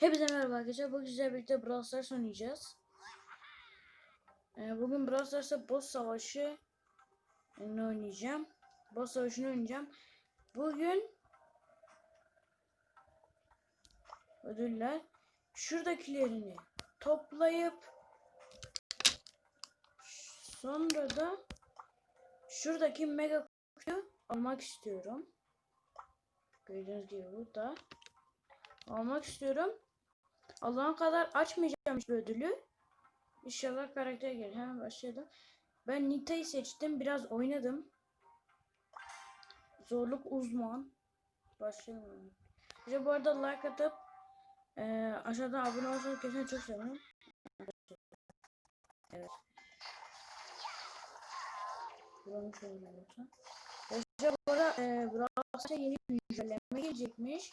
Hepinize merhaba arkadaşlar. Bugün sizlerle birlikte Brawl Stars oynayacağız. Ee, bugün Brawl Stars'ta boss savaşı ne oynayacağım. Boss savaşını oynayacağım. Bugün ödüller şuradakilerini toplayıp sonra da şuradaki mega kutuyu almak istiyorum. Gördüğünüz gibi burada almak istiyorum. Allah'ın kadar açmayacağım hiçbir ödülü. İnşallah karakter gelir. Hemen başlayalım. Ben Nita'yı seçtim. Biraz oynadım. Zorluk uzman. Başlayalım. İşte bu arada like atıp e, aşağıdan abone olursanız kesin çok sevinirim. Evet. Buranın şöyle olursa. İşte bu arada e, Brawl yeni güncelleme gelecekmiş.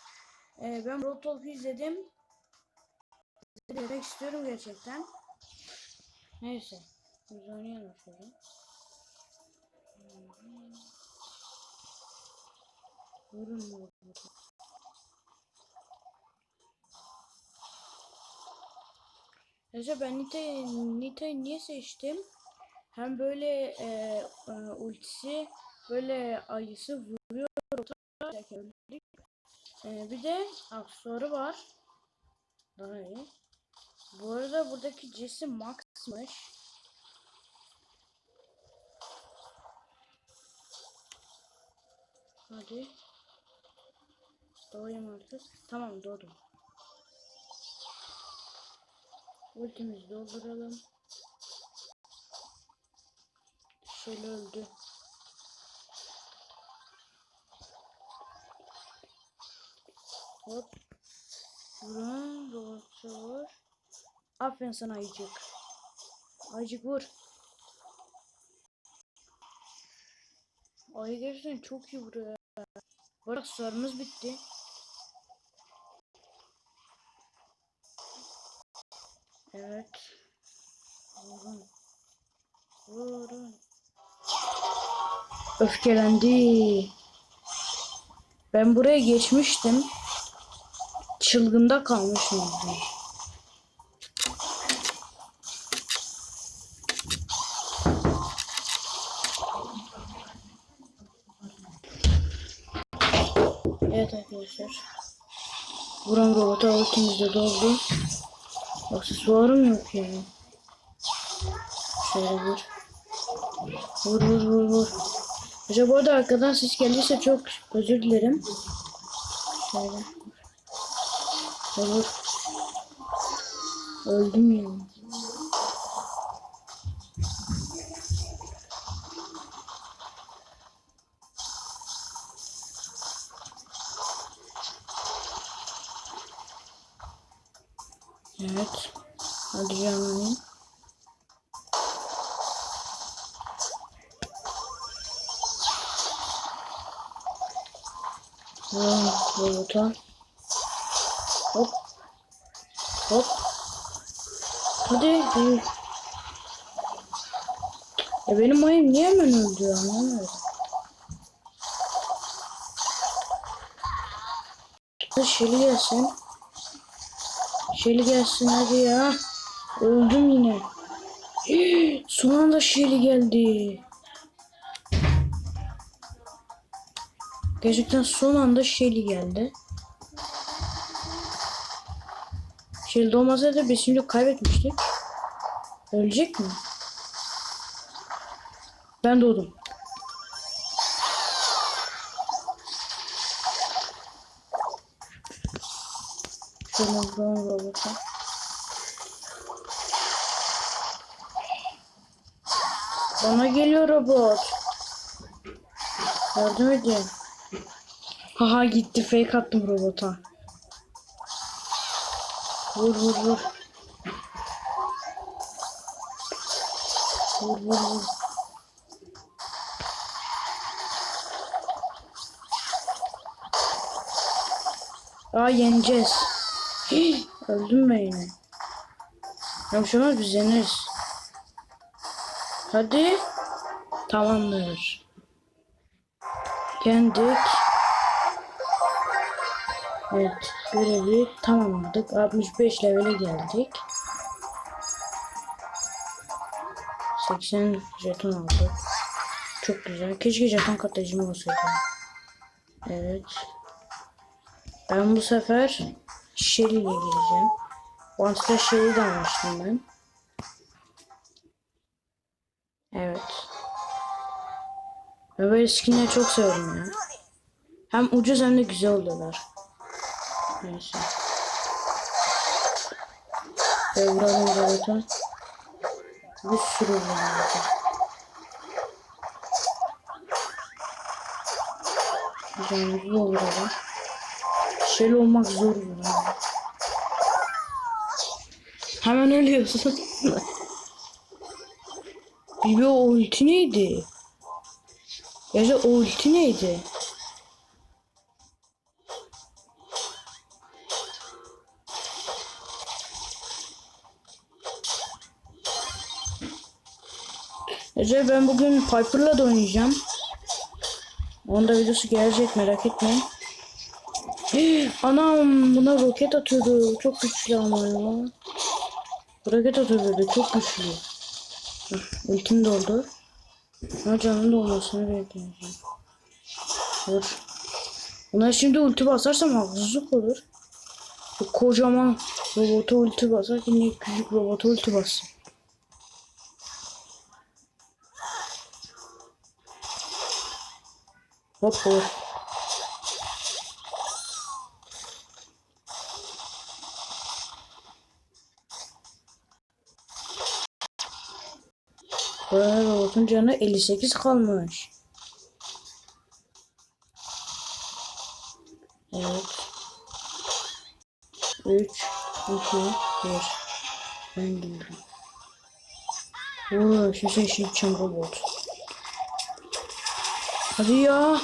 Ee, ben Road Talk'u izledim. İzlemek istiyorum gerçekten. Neyse. Biz oynayalım şöyle. Vurun? Neyse ben Nita'yı Nita'yı niye seçtim? Hem böyle e, e, ultisi böyle ayısı vuruyor. Ee, bir de aksesuarı var. Daha iyi. Bu arada buradaki Jesse Max'mış. Hadi. Doğayım artık. Tamam doğdum. Ultimizi dolduralım. Şöyle öldü. Hop. Vurun. Robotça vur. Aferin sana ayıcık. Ayıcık vur. Ayı gerçekten çok iyi vuruyor. Bırak sarımız bitti. Evet. Vurun. Vurun. Öfkelendi. Ben buraya geçmiştim. Çılgında kalmışım. Evet arkadaşlar. Buram robota ultimiz de doldu. Aksesuarım yok ya. Şöyle vur. Vur vur vur vur. Acaba bu arkadan ses geldiyse çok özür dilerim. Şöyle. Vur. Öldüm ya. Evet. Hadi canım. Vuralım robota. Hop. Hop. Hadi. hadi. Ya benim ayım niye hemen öldü anlamıyorum. Şeli gelsin. Şeli gelsin hadi ya. Öldüm yine. Son anda Şeli geldi. Gerçekten son anda Shelly geldi. Shelly olmasaydı biz şimdi kaybetmiştik. Ölecek mi? Ben doğdum. Vuralım robota. Bana geliyor robot. Yardım edin. Haha gitti fake attım robota. Vur vur vur. Vur vur vur. Aa yeneceğiz. Hii, öldüm ben yine. Ya bir olmaz biz yeneriz. Hadi. Tamamdır. Yendik. Evet. görevi tamamladık. 65 levele geldik. 80 jeton aldık. Çok güzel. Keşke jeton katlayıcım olsaydı. Evet. Ben bu sefer Shelly ile gireceğim. Once'da Shelly de almıştım ben. Evet. Ben böyle skinleri çok seviyorum ya. Hem ucuz hem de güzel oluyorlar. Neyse. Ve vuralım zaten. Bir sürü vuralım. Güzel olur ama. Şöyle olmak zor yani. Hemen ölüyorsun. Bibi o ulti neydi? Ya o ulti neydi? Ece ben bugün Piper'la da oynayacağım. Onda videosu gelecek merak etmeyin. Anam buna roket atıyordu. Çok güçlü ama ya. Roket atıyordu çok güçlü. Ultim doldu. Ama canım dolmasını bekleyeceğim. Dur. Buna şimdi ulti basarsam haksızlık olur. Bu kocaman robota ulti basar yine küçük robota ulti bassın. Hop hop. Burada robotun canı 58 kalmış. Evet. 3 2 1 Ben. Oo, şu şey şey robot. Hadi ya.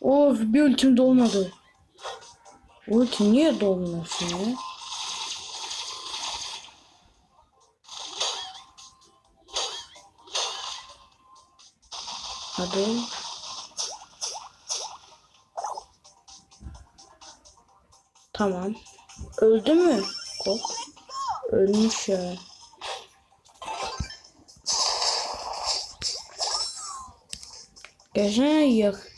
Of bir ultim dolmadı. Ulti niye dolmuyorsun ya? Hadi. Tamam. Öldü mü? Kok. Ölmüş ya. Gerçekten yak.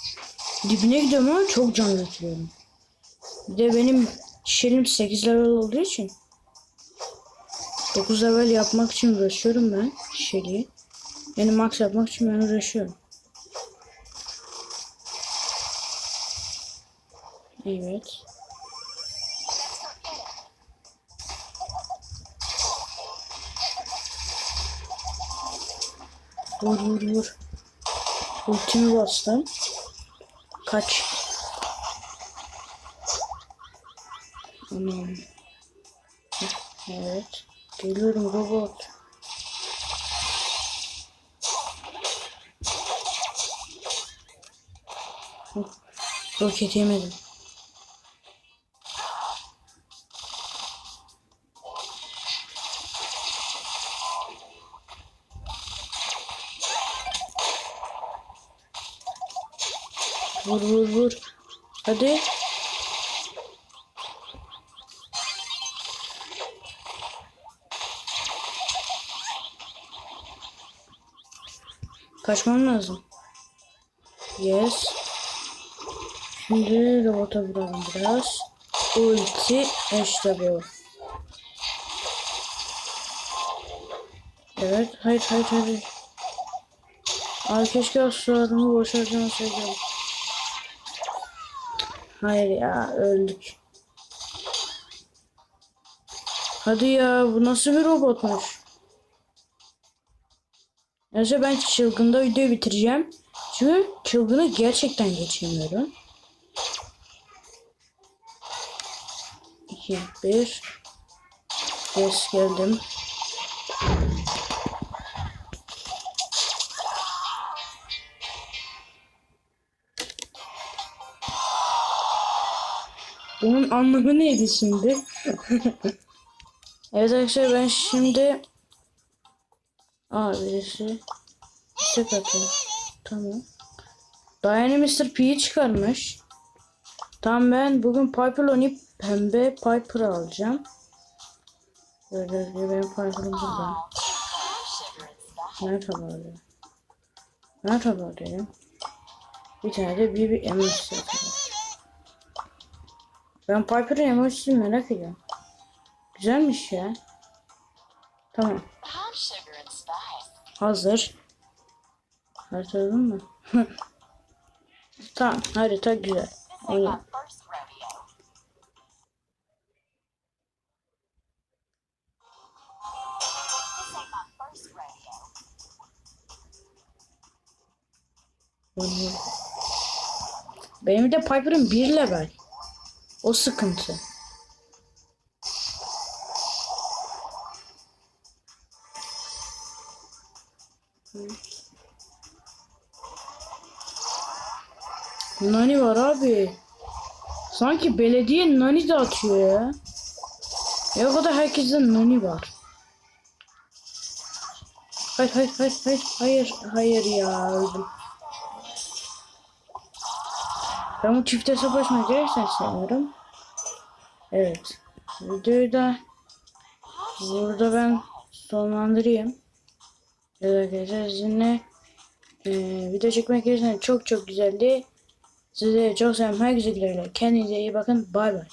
Dibine gidiyorum ama çok can götürüyorum. Bir de benim şelim 8 level olduğu için 9 level yapmak için uğraşıyorum ben şeliği. Yani max yapmak için ben uğraşıyorum. Evet. Vur vur vur. Ultimi bastım. Kaç. Anam. Evet. Geliyorum robot. Roket yemedim. Vur vur vur. Hadi. Kaçmam lazım. Yes. Şimdi robota vuralım biraz. Ulti işte bu. Evet. Hayır hayır hayır. Ay keşke o sularımı. Hayır ya öldük. Hadi ya bu nasıl bir robotmuş? Neyse ben çılgında videoyu bitireceğim. Çünkü çılgını gerçekten geçemiyorum. 2 1 Yes geldim. Bunun anlamı neydi şimdi? evet arkadaşlar ben şimdi Aa birisi istek atıyor. Tamam. Diana Mr. P'yi çıkarmış. Tamam ben bugün Piper oynayıp pembe Piper alacağım. Gördüğünüz gibi benim Piper'ım burada. Var Nerede var dedim. Bir tane de bir emoji zaten. Ben Piper'ın emojisini merak ediyorum. Güzelmiş ya. Tamam. Hazır. Haritaladın mı? tamam harita güzel. Oynayalım. Benim de Piper'ın bir level. O sıkıntı. Nani var abi. Sanki belediye nani de atıyor ya. Ya o kadar herkesten nani var. Hayır hayır hayır hayır hayır hayır ya. Ben bu çifte savaşmayı gerçekten sevmiyorum. Evet. Videoyu da burada ben sonlandırayım. Evet arkadaşlar sizinle eee, video çekmek gerçekten çok çok güzeldi. Size çok seviyorum. Herkese güle. Kendinize iyi bakın. Bay bay.